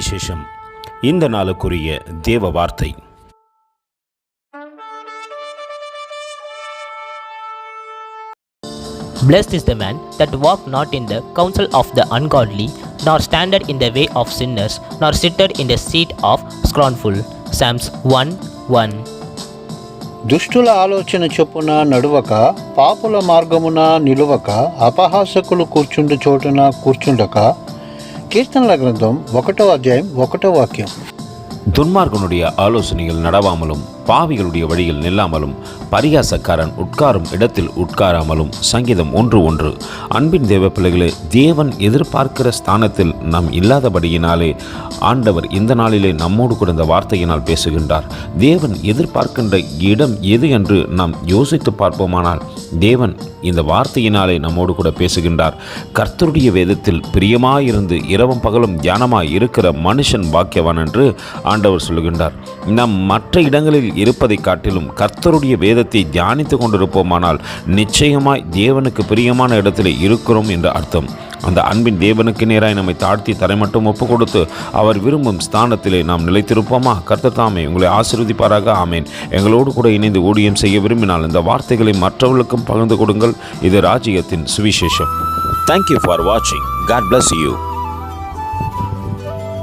சுவிசேஷம் இந்த நாளுக்குரிய தேவ வார்த்தை Blessed is the man that walk not in the counsel of the ungodly, nor standeth in the way of sinners, nor sitteth in the seat of scornful. Psalms 1 1. దుష్టుల ఆలోచన చొప్పున నడువక పాపుల మార్గమున నిలువక అపహాసకులు కూర్చుండు చోటున కూర్చుండక కీర్తనల గ్రంథం ఒకటో అధ్యాయం ఒకటో వాక్యం దుర్మార్గునుడియ ఆలోచనలు నడవామలం பாவிகளுடைய வழியில் நில்லாமலும் பரியாசக்காரன் உட்காரும் இடத்தில் உட்காராமலும் சங்கீதம் ஒன்று ஒன்று. அன்பின் தேவ பிள்ளைகளே தேவன் எதிர்பார்க்கிற ஸ்தானத்தில் நாம் இல்லாதபடியினாலே ஆண்டவர் இந்த நாளிலே நம்மோடு கூட இந்த வார்த்தையினால் பேசுகின்றார். தேவன் எதிர்பார்க்கின்ற இடம் எது என்று நாம் யோசித்து பார்ப்போமானால் தேவன் இந்த வார்த்தையினாலே நம்மோடு கூட பேசுகின்றார். கர்த்தருடைய வேதத்தில் பிரியமாயிருந்து இரவும் பகலும் தியானமாய் இருக்கிற மனுஷன் பாக்கியவான் என்று ஆண்டவர் சொல்லுகின்றார். நம் மற்ற இடங்களில் இருப்பதை காட்டிலும் கர்த்தருடைய வேதத்தை தியானித்து கொண்டிருப்போமானால் நிச்சயமாய் தேவனுக்கு பிரியமான இடத்தில் இருக்கிறோம் என்று அர்த்தம். அந்த அன்பின் தேவனுக்கு நேராய் நம்மை தாழ்த்தி தரை மட்டும் ஒப்பு கொடுத்து அவர் விரும்பும் ஸ்தானத்திலே நாம் நிலைத்திருப்போமா? கர்த்தர் தாமே உங்களை ஆசீர்வதிப்பாராக. ஆமேன். எங்களோடு கூட இணைந்து ஊழியம் செய்ய விரும்பினால் இந்த வார்த்தைகளை மற்றவர்களுக்கும் பகிர்ந்து கொடுங்கள். இது ராஜ்யத்தின் சுவிசேஷம். தேங்க்யூ ஃபார் வாட்சிங் காட் பிளஸ் யூ